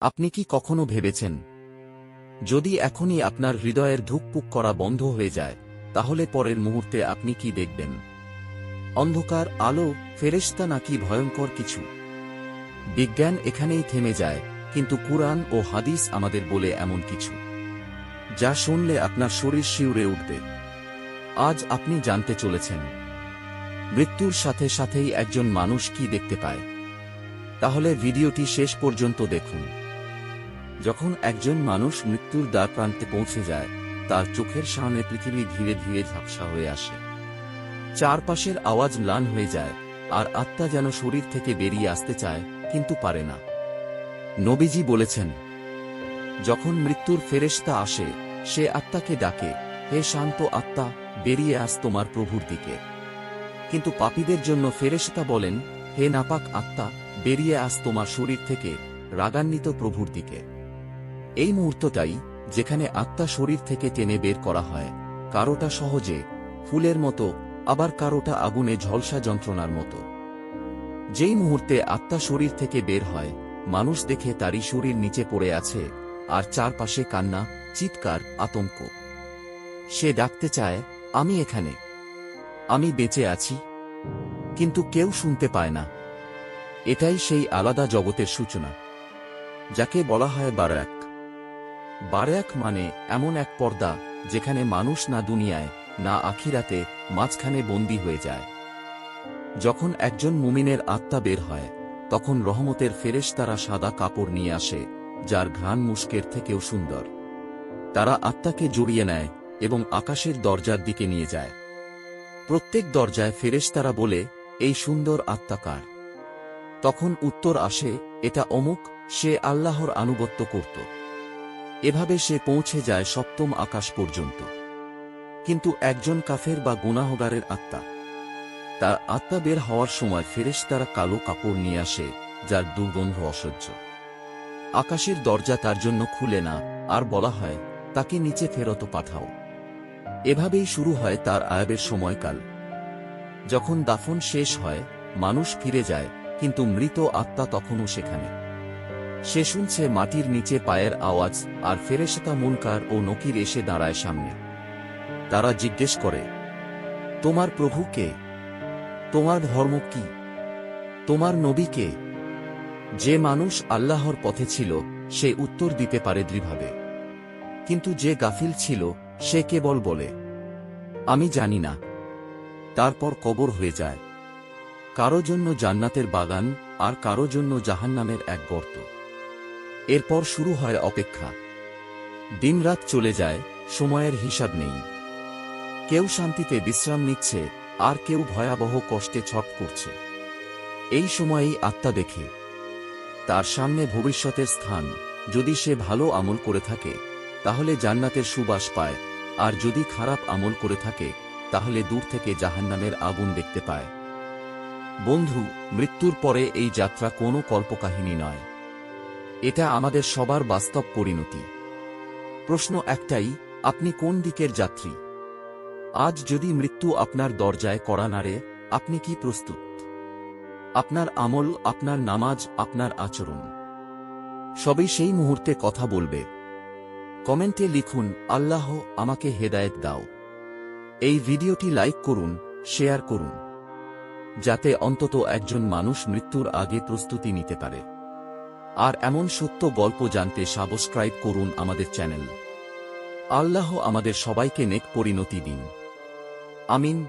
আপনি কি কখনো ভেবেছেন? যদি এখনই আপনার হৃদয়ের ধুকপুক করা বন্ধ হয়ে যায়, তাহলে পরের মুহূর্তে আপনি কি দেখবেন? অন্ধকার, আলো, ফেরেশতা নাকি ভয়ঙ্কর কিছু? বিজ্ঞান এখানেই থেমে যায়, কিন্তু কুরআন ও হাদিস আমাদের বলে এমন কিছু। যা শুনলে আপনার শরীর শিউরে উঠবে। আজ আপনি জানতে চলেছেন। মৃত্যুর সাথে সাথেই একজন মানুষ কি দেখতে পায়? তাহলে ভিডিওটি শেষ পর্যন্ত দেখুন। যখন একজন মানুষ মৃত্যুর দ্বার প্রান্তে পৌঁছে যায়, তার চোখের সামনে পৃথিবী ধীরে ধীরে ঝাপসা হয়ে আসে। চারপাশের আওয়াজ ম্লান হয়ে যায়, আর আত্মা যেন শরীর থেকে বেরিয়ে আসতে চায়, কিন্তু পারে না। নবীজি বলেছেন, যখন মৃত্যুর ফেরেশতা আসে, সে আত্মাকে ডাকে, হে শান্ত আত্মা, বেরিয়ে আস তোমার প্রভুর দিকে। কিন্তু পাপীদের জন্য ফেরেশতা বলেন, হে নাপাক আত্মা, বেরিয়ে আস তোমার শরীর থেকে, রাগান্বিত প্রভুর দিকে। এই মুহূর্তটাই যেখানে আত্মা শরীর থেকে টেনে বের করা হয়, কারোটা সহজে, ফুলের মতো, আবার কারোটা আগুনে ঝলসা যন্ত্রণার মতো। যেই মুহূর্তে আত্মা শরীর থেকে বের হয়, মানুষ দেখে তারই শরীর নিচে পড়ে আছে, আর চারপাশে কান্না, চিৎকার, আতঙ্ক। সে ডাকতে চায়, আমি এখানে। আমি বেঁচে আছি। কিন্তু কেউ শুনতে পায় না। এটাই সেই আলাদা জগতের সূচনা, যাকে বলা হয় বারাক। বারাক মানে এমন এক পর্দা যেখানে মানুষ না দুনিয়ায়, না আখিরাতে মাঝখানে বন্দী হয়ে যায়। যখন একজন মুমিনের আত্মা বের হয়, তখন রহমতের ফেরেশ তারা সাদা কাপড় নিয়ে আসে, যার ঘ্রাণ মুস্কের থেকেও সুন্দর। তারা আত্মাকে জড়িয়ে নেয় এবং আকাশের দরজার দিকে নিয়ে যায়। প্রত্যেক দরজায় ফেরেশতারা বলে, এই সুন্দর আত্মাকার তখন উত্তর আসে, এটা অমুক, সে আল্লাহর আনুগত্য করত। এভাবে সে পৌঁছে যায় সপ্তম আকাশ পর্যন্ত। কিন্তু একজন কাফের বা গুনাহগারের আত্মা, তার আত্মা বের হওয়ার সময় ফেরেশতারা কালো কাপড় নিয়ে আসে, যার দুর্গন্ধ অসহ্য। আকাশের দরজা তার জন্য খুলে না, আর বলা হয়, তাকে নিচে ফেরত পাঠাও। এভাবেই শুরু হয় তার আয়াবের সময়কাল। যখন দাফন শেষ হয়, মানুষ ফিরে যায়, কিন্তু মৃত আত্মা তখনও সেখানে। সে শুনছে মাটির নিচে পায়ের আওয়াজ, আর ফেরেশতা মুনকার ও নকির এসে দাঁড়ায় সামনে। তারা জিজ্ঞেস করে, তোমার প্রভু কে? তোমার ধর্ম কি? তোমার নবী কে? যে মানুষ আল্লাহর পথে ছিল, সে উত্তর দিতে পারে দৃঢ়ভাবে। কিন্তু যে গাফিল ছিল, সে কেবল বলে, আমি জানি না। তারপর কবর হয়ে যায়। কারও জন্য জান্নাতের বাগান, আর কারও জন্য জাহান্নামের এক গর্ত। এরপর শুরু হয় অপেক্ষা। দিনরাত চলে যায়, সময়ের হিসাব নেই। কেউ শান্তিতে বিশ্রাম নিচ্ছে, আর কেউ ভয়াবহ কষ্টে ছট করছে। এই সময়েই আত্মা দেখে। তার সামনে ভবিষ্যতের স্থান, যদি সে ভালো আমল করে থাকে, তাহলে জান্নাতের সুবাস পায়, আর যদি খারাপ আমল করে থাকে, তাহলে দূর থেকে জাহান্নামের আগুন দেখতে পায়। বন্ধু, মৃত্যুর পরে এই যাত্রা কোনো কল্পকাহিনী নয়। এটা আমাদের সবার বাস্তব পরিণতি। প্রশ্ন একটাই, আপনি কোন দিকের যাত্রী? আজ যদি মৃত্যু আপনার দরজায় করা নাড়ে, আপনি কি প্রস্তুত? আপনার আমল, আপনার নামাজ, আপনার আচরণ। সবই সেই মুহূর্তে কথা বলবে। কমেন্টে লিখুন, আল্লাহ আমাকে হেদায়েত দাও। এই ভিডিওটি লাইক করুন, শেয়ার করুন। যাতে অন্তত একজন মানুষ মৃত্যুর আগে প্রস্তুতি নিতে পারে। আর এমন সত্য গল্প জানতে সাবস্ক্রাইব করুন আমাদের চ্যানেল। আল্লাহ আমাদের সবাইকে নেক পরিণতি দিন। আমিন।